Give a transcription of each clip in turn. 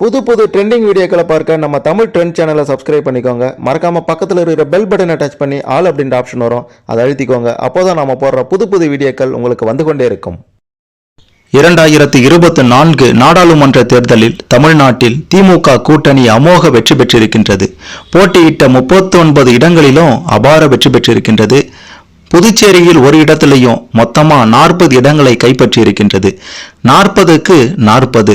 புது புது ட்ரெண்டிங் வீடியோக்களை பார்க்க நம்ம தமிழ் ட்ரெண்ட் சேனலை சப்ஸ்கிரைப் பண்ணிக்கோங்க. மறக்காமல் பக்கத்தில் இருக்கிற பெல் பட்டனை டச் பண்ணி ஆல் அப்படின்ற ஆப்ஷன் வரும். அதை அழுத்திக்கோங்க. அப்போதான் நம்ம போடுற புது புது வீடியோக்கள் உங்களுக்கு வந்து கொண்டே இருக்கும். இரண்டாயிரத்தி இருபத்தி நான்கு நாடாளுமன்ற தேர்தலில் தமிழ்நாட்டில் திமுக கூட்டணி அமோக வெற்றி பெற்றிருக்கின்றது. போட்டியிட்ட முப்பத்தி ஒன்பது இடங்களிலும் அபார வெற்றி பெற்றிருக்கின்றது. புதுச்சேரியில் ஒரு இடத்திலையும் மொத்தமா நாற்பது இடங்களை கைப்பற்றி இருக்கின்றது நாற்பதுக்கு நாற்பது.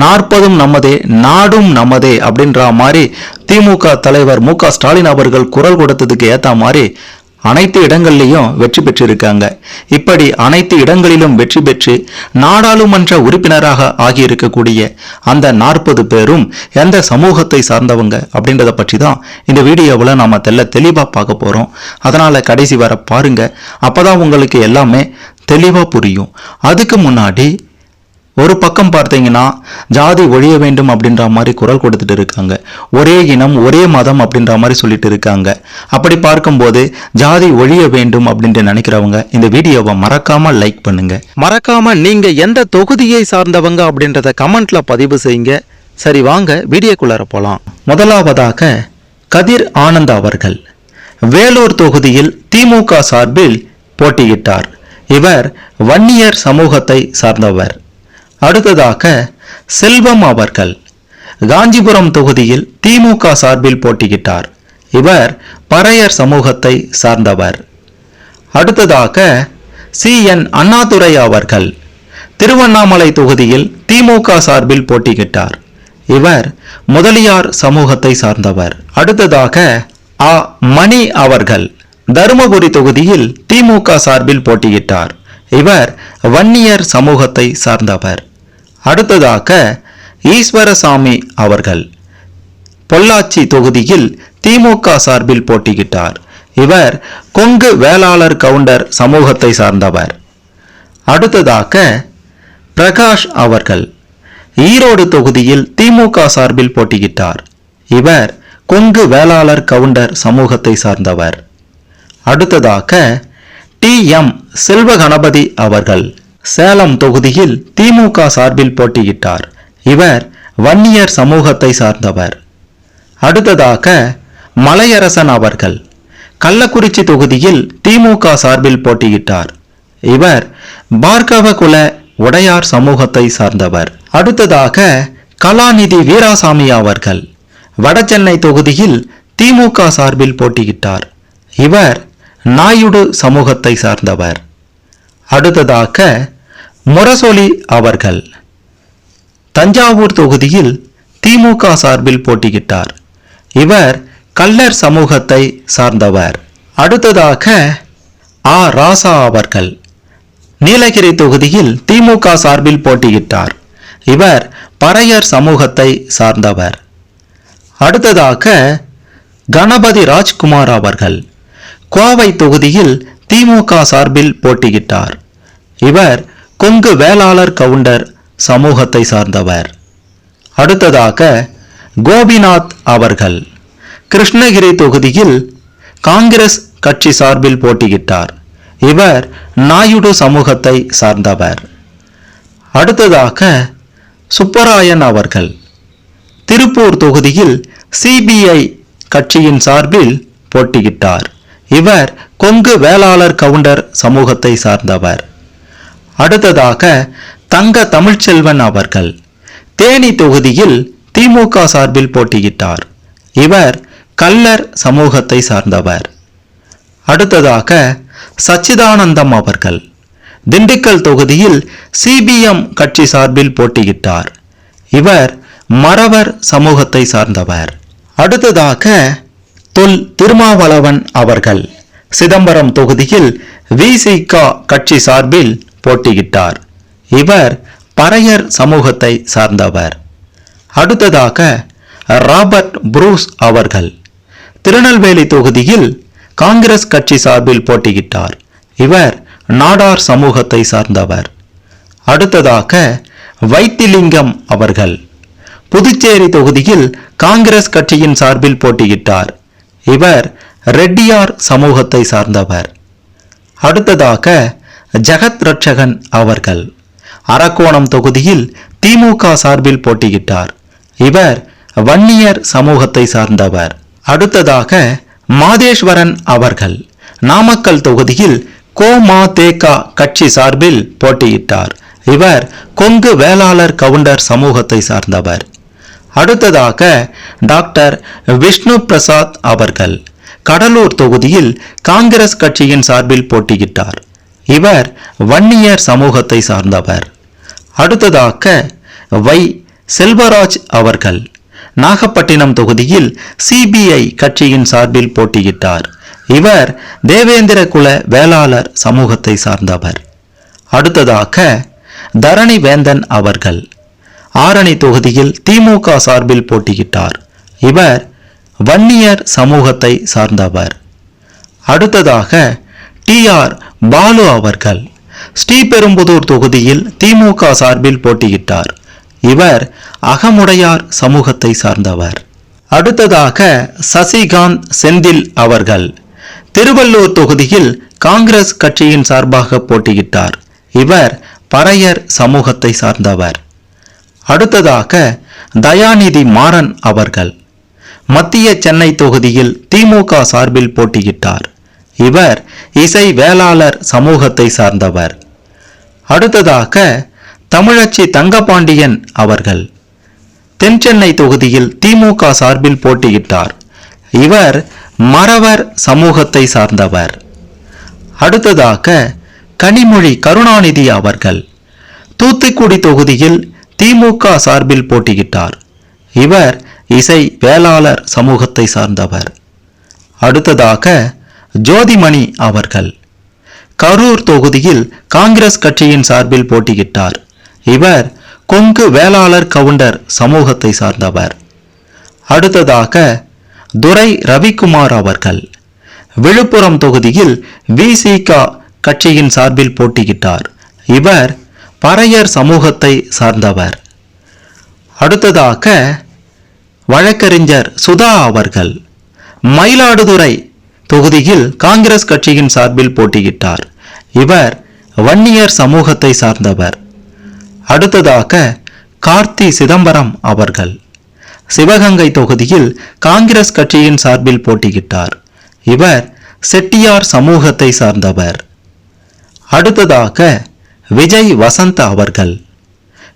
நாற்பதும் நமதே நாடும் நமதே அப்படின்ற மாதிரி திமுக தலைவர் மு க ஸ்டாலின் அவர்கள் குரல் கொடுத்ததுக்கு ஏத்த மாதிரி அனைத்து இடங்கள்லையும் வெற்றி பெற்றிருக்காங்க. இப்படி அனைத்து இடங்களிலும் வெற்றி பெற்று நாடாளுமன்ற உறுப்பினராக ஆகியிருக்கக்கூடிய அந்த நாற்பது பேரும் எந்த சமூகத்தை சார்ந்தவங்க அப்படின்றத பற்றி தான் இந்த வீடியோவில் நாம் தெல்ல தெளிவாக பார்க்க போகிறோம் அதனால் கடைசி வர பாருங்கள் அப்பதான் உங்களுக்கு எல்லாமே தெளிவாக புரியும். அதுக்கு முன்னாடி ஒரு பக்கம் பார்த்தீங்கன்னா ஜாதி ஒழிய வேண்டும் அப்படின்ற மாதிரி குரல் கொடுத்துட்டு இருக்காங்க. ஒரே இனம் ஒரே மதம் அப்படின்ற மாதிரி சொல்லிட்டு இருக்காங்க. அப்படி பார்க்கும்போது ஜாதி ஒழிய வேண்டும் அப்படின்ட்டு நினைக்கிறவங்க இந்த வீடியோவை மறக்காம லைக் பண்ணுங்க. மறக்காம நீங்க எந்த தொகுதியை சார்ந்தவங்க அப்படின்றத கமெண்ட்ல பதிவு செய்யுங்க. சரி வாங்க வீடியோக்குள்ளார போலாம். முதலாவதாக கதிர் ஆனந்த் அவர்கள் வேலூர் தொகுதியில் திமுக சார்பில் போட்டியிட்டார். இவர் வன்னியர் சமூகத்தை சார்ந்தவர். அடுத்ததாக செல்வம் அவர்கள். காஞ்சிபுரம் தொகுதியில் திமுக சார்பில் போட்டியிட்டார். இவர் பறையர் சமூகத்தை சார்ந்தவர். அடுத்ததாக சி. என். அண்ணாதுரை அவர்கள். திருவண்ணாமலை தொகுதியில் திமுக சார்பில் போட்டியிட்டார். இவர் முதலியார் சமூகத்தை சார்ந்தவர். அடுத்ததாக ஆ. மணி அவர்கள். தருமபுரி தொகுதியில் திமுக சார்பில் போட்டியிட்டார். இவர் வன்னியர் சமூகத்தை சார்ந்தவர். அடுத்ததாக ஈஸ்வரசாமி அவர்கள். பொள்ளாச்சி தொகுதியில் திமுக சார்பில் போட்டியிட்டார். இவர் கொங்கு வேளாளர் கவுண்டர் சமூகத்தை சார்ந்தவர். அடுத்ததாக பிரகாஷ் அவர்கள். ஈரோடு தொகுதியில் திமுக சார்பில் போட்டியிட்டார். இவர் கொங்கு வேளாளர் கவுண்டர் சமூகத்தை சார்ந்தவர். அடுத்ததாக டி எம் செல்வகணபதி அவர்கள். சேலம் தொகுதியில் திமுக சார்பில் போட்டியிட்டார். இவர் வன்னியர் சமூகத்தை சார்ந்தவர். அடுத்ததாக மலையரசன் அவர்கள். கள்ளக்குறிச்சி தொகுதியில் திமுக சார்பில் போட்டியிட்டார். இவர் பார்கவ குல உடையார் சமூகத்தை சார்ந்தவர். அடுத்ததாக கலாநிதி வீராசாமி அவர்கள். வடசென்னை தொகுதியில் திமுக சார்பில் போட்டியிட்டார். இவர் நாயுடு சமூகத்தை சார்ந்தவர். அடுத்ததாக முரசொலி அவர்கள். தஞ்சாவூர் தொகுதியில் திமுக சார்பில் போட்டியிட்டார். இவர் கள்ளர் சமூகத்தை சார்ந்தவர். அடுத்ததாக ஆ. ராசா அவர்கள். நீலகிரி தொகுதியில் திமுக சார்பில் போட்டியிட்டார். இவர் பறையர் சமூகத்தை சார்ந்தவர். அடுத்ததாக கணபதி ராஜ்குமார் அவர்கள். கோவை தொகுதியில் திமுக சார்பில் போட்டியிட்டார். இவர் கொங்கு வேளாளர் கவுண்டர் சமூகத்தை சார்ந்தவர். அடுத்ததாக கோபிநாத் அவர்கள் கிருஷ்ணகிரி தொகுதியில் காங்கிரஸ் கட்சி சார்பில் போட்டியிட்டார். இவர் நாயுடு சமூகத்தை சார்ந்தவர். அடுத்ததாக சுப்பராயன் அவர்கள் திருப்பூர் தொகுதியில் சிபிஐ கட்சியின் சார்பில் போட்டியிட்டார். இவர் கொங்கு வேளாளர் கவுண்டர் சமூகத்தை சார்ந்தவர். அடுத்ததாக தங்க தமிழ்ச்செல்வன் அவர்கள். தேனி தொகுதியில் திமுக சார்பில் போட்டியிட்டார். இவர் கல்லர் சமூகத்தை சார்ந்தவர். அடுத்ததாக சச்சிதானந்தம் அவர்கள். திண்டுக்கல் தொகுதியில் சிபிஎம் கட்சி சார்பில் போட்டியிட்டார். இவர் மறவர் சமூகத்தை சார்ந்தவர். அடுத்ததாக தொல் திருமாவளவன் அவர்கள். சிதம்பரம் தொகுதியில் விசிகா கட்சி சார்பில் போட்டியிட்டார். இவர் பறையர் சமூகத்தை சார்ந்தவர். அடுத்ததாக ராபர்ட் புரூஸ் அவர்கள் திருநெல்வேலி தொகுதியில் காங்கிரஸ் கட்சி சார்பில் போட்டியிட்டார். இவர் நாடார் சமூகத்தை சார்ந்தவர். அடுத்ததாக வைத்திலிங்கம் அவர்கள் புதுச்சேரி தொகுதியில் காங்கிரஸ் கட்சியின் சார்பில் போட்டியிட்டார். இவர் ரெட்டியார் சமூகத்தை சார்ந்தவர். அடுத்ததாக ஜெகத் ரட்சகன் அவர்கள். அரக்கோணம் தொகுதியில் திமுக சார்பில் போட்டியிட்டார். இவர் வன்னியர் சமூகத்தை சார்ந்தவர். அடுத்ததாக மாதேஸ்வரன் அவர்கள். நாமக்கல் தொகுதியில் கோமா தேகா கட்சி சார்பில் போட்டியிட்டார். இவர் கொங்கு வேளாளர் கவுண்டர் சமூகத்தை சார்ந்தவர். அடுத்ததாக டாக்டர் விஷ்ணு பிரசாத் அவர்கள். கடலூர் தொகுதியில் காங்கிரஸ் கட்சியின் சார்பில் போட்டியிட்டார். இவர் வன்னியர் சமூகத்தை சார்ந்தவர். அடுத்ததாக வை. செல்வராஜ் அவர்கள் நாகப்பட்டினம் தொகுதியில் சிபிஐ கட்சியின் சார்பில் போட்டியிட்டார். இவர் தேவேந்திர குல வேளாளர் சமூகத்தை சார்ந்தவர். அடுத்ததாக தரணி வேந்தன் அவர்கள் ஆரணி தொகுதியில் திமுக சார்பில் போட்டியிட்டார். இவர் வன்னியர் சமூகத்தை சார்ந்தவர். அடுத்ததாக டி ஆர் பாலு அவர்கள் ஸ்ரீபெரும்புதூர் தொகுதியில் திமுக சார்பில் போட்டியிட்டார். இவர் அகமுடையார் சமூகத்தை சார்ந்தவர். அடுத்ததாக சசிகாந்த் செந்தில் அவர்கள் திருவள்ளூர் தொகுதியில் காங்கிரஸ் கட்சியின் சார்பாக போட்டியிட்டார். இவர் பறையர் சமூகத்தை சார்ந்தவர். அடுத்ததாக தயாநிதி மாறன் அவர்கள் மத்திய சென்னை தொகுதியில் திமுக சார்பில் போட்டியிட்டார். இவர் இசை வேளாளர் சமூகத்தை சார்ந்தவர். அடுத்ததாக தமிழச்சி தங்கபாண்டியன் அவர்கள். தென்சென்னை தொகுதியில் திமுக சார்பில் போட்டியிட்டார். இவர் மறவர் சமூகத்தை சார்ந்தவர். அடுத்ததாக கனிமொழி கருணாநிதி அவர்கள். தூத்துக்குடி தொகுதியில் திமுக சார்பில் போட்டியிட்டார். இவர் இசை வேளாளர் சமூகத்தை சார்ந்தவர். அடுத்ததாக ஜோதிமணி அவர்கள். கரூர் தொகுதியில் காங்கிரஸ் கட்சியின் சார்பில் போட்டியிட்டார். இவர் கொங்கு வேளாளர் கவுண்டர் சமூகத்தை சார்ந்தவர். அடுத்ததாக துரை ரவிக்குமார் அவர்கள். விழுப்புரம் தொகுதியில் விசிகா கட்சியின் சார்பில் போட்டியிட்டார். இவர் பறையர் சமூகத்தை சார்ந்தவர். அடுத்ததாக வழக்கறிஞர் சுதா அவர்கள். மயிலாடுதுறை தொகுதியில் காங்கிரஸ் கட்சியின் சார்பில் போட்டியிட்டார். இவர் வன்னியர் சமூகத்தை சார்ந்தவர். அடுத்ததாக கார்த்தி சிதம்பரம் அவர்கள். சிவகங்கை தொகுதியில் காங்கிரஸ் கட்சியின் சார்பில் போட்டியிட்டார். இவர் செட்டியார் சமூகத்தை சார்ந்தவர். அடுத்ததாக விஜய் வசந்த் அவர்கள்.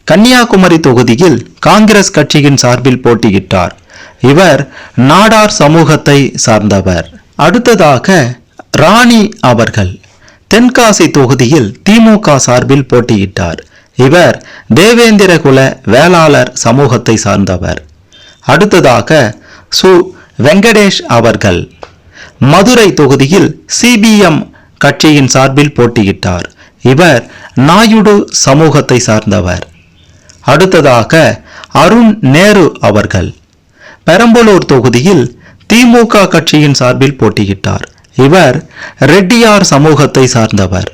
கன்னியாகுமரி தொகுதியில் காங்கிரஸ் கட்சியின் சார்பில் போட்டியிட்டார். இவர் நாடார் சமூகத்தை சார்ந்தவர். அடுத்ததாக ராணி அவர்கள். தென்காசி தொகுதியில் திமுக சார்பில் போட்டியிட்டார். இவர் தேவேந்திரகுல வேளாளர் சமூகத்தை சார்ந்தவர். அடுத்ததாக சு. வெங்கடேஷ் அவர்கள். மதுரை தொகுதியில் சிபிஎம் கட்சியின் சார்பில் போட்டியிட்டார். இவர் நாயுடு சமூகத்தை சார்ந்தவர். அடுத்ததாக அருண் நேரு அவர்கள். பெரம்பலூர் தொகுதியில் திமுக கட்சியின் சார்பில் போட்டியிட்டார். இவர் ரெட்டியார் சமூகத்தை சார்ந்தவர்.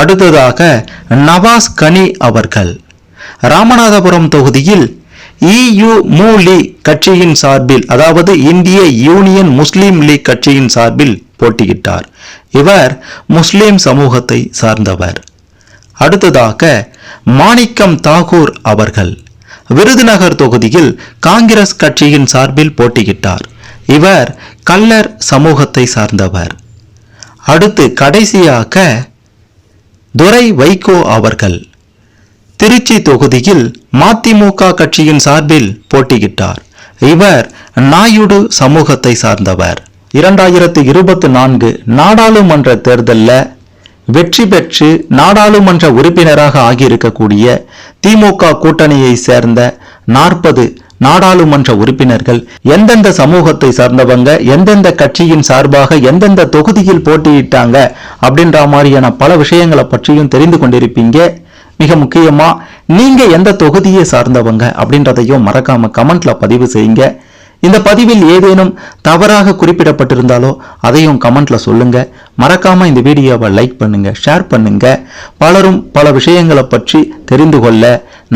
அடுத்ததாக நவாஸ் கனி அவர்கள். ராமநாதபுரம் தொகுதியில் இயு மு கட்சியின் சார்பில் அதாவது இந்திய யூனியன் முஸ்லீம் லீக் கட்சியின் சார்பில் போட்டியிட்டார். இவர் முஸ்லிம் சமூகத்தை சார்ந்தவர். அடுத்ததாக மாணிக்கம் தாகூர் அவர்கள். விருதுநகர் தொகுதியில் காங்கிரஸ் கட்சியின் சார்பில் போட்டியிட்டார். இவர் கல்லர் சமூகத்தை சார்ந்தவர். அடுத்து கடைசியாக துரை வைகோ அவர்கள் திருச்சி தொகுதியில் மதிமுக கட்சியின் சார்பில் போட்டியிட்டார். இவர் நாயுடு சமூகத்தை சார்ந்தவர். இரண்டாயிரத்தி இருபத்தி நான்கு நாடாளுமன்ற தேர்தலில் வெற்றி பெற்று நாடாளுமன்ற உறுப்பினராக ஆகியிருக்கக்கூடிய திமுக கூட்டணியை சேர்ந்த நாற்பது நாடாளுமன்ற உறுப்பினர்கள் எந்தெந்த சமூகத்தை சார்ந்தவங்க எந்தெந்த கட்சியின் சார்பாக எந்தெந்த தொகுதியில் போட்டியிட்டாங்க அப்படின்ற மாதிரியான பல விஷயங்களை பற்றியும் தெரிந்து கொண்டிருப்பீங்க. மிக முக்கியமா நீங்க எந்த தொகுதியை சார்ந்தவங்க அப்படின்றதையும் மறக்காம கமெண்ட்ல பதிவு செய்யுங்க. இந்த பதிவில் ஏதேனும் தவறாக குறிப்பிடப்பட்டிருந்தாலோ அதையும் கமெண்ட்ல சொல்லுங்க. மறக்காம இந்த வீடியோவை லைக் பண்ணுங்க ஷேர் பண்ணுங்க. பலரும் பல விஷயங்களை பற்றி தெரிந்து கொள்ள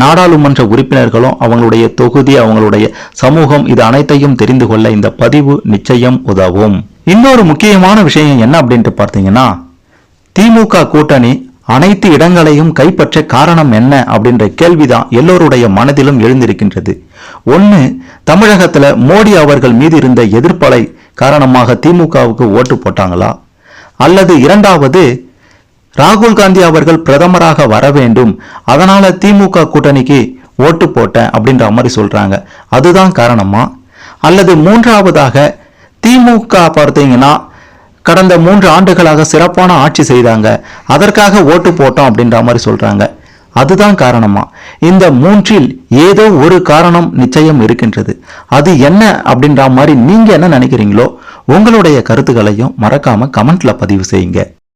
நாடாளுமன்ற உறுப்பினர்களும் அவங்களுடைய தொகுதி அவங்களுடைய சமூகம் இது அனைத்தையும் தெரிந்து கொள்ள இந்த பதிவு நிச்சயம் உதவும். இன்னொரு முக்கியமான விஷயம் என்ன அப்படின்ட்டு பார்த்தீங்கன்னா திமுக கூட்டணி அனைத்து இடங்களையும் கைப்பற்ற காரணம் என்ன அப்படின்ற கேள்விதான் எல்லோருடைய மனதிலும் எழுந்திருக்கின்றது. ஒன்று தமிழகத்துல மோடி அவர்கள் மீது இருந்த எதிர்ப்பலை காரணமாக திமுகவுக்கு ஓட்டு போட்டாங்களா? அல்லது இரண்டாவது ராகுல் காந்தி அவர்கள் பிரதமராக வர வேண்டும் அதனால திமுக கூட்டணிக்கு ஓட்டு போட்டேன் அப்படின்ற மாதிரி சொல்றாங்க. அதுதான் காரணமா? அல்லது மூன்றாவதாக திமுக பார்த்தீங்கன்னா கடந்த மூன்று ஆண்டுகளாக சிறப்பான ஆட்சி செய்தாங்க. அதற்காக ஓட்டு போட்டோம் அப்படின்ற மாதிரி சொல்றாங்க. அதுதான் காரணமா? இந்த மூன்றில் ஏதோ ஒரு காரணம் நிச்சயம் இருக்கின்றது. அது என்ன அப்படின்ற மாதிரி நீங்க என்ன நினைக்கிறீங்களோ உங்களுடைய கருத்துக்களையும் மறக்காம கமெண்ட்ல பதிவு செய்யுங்க.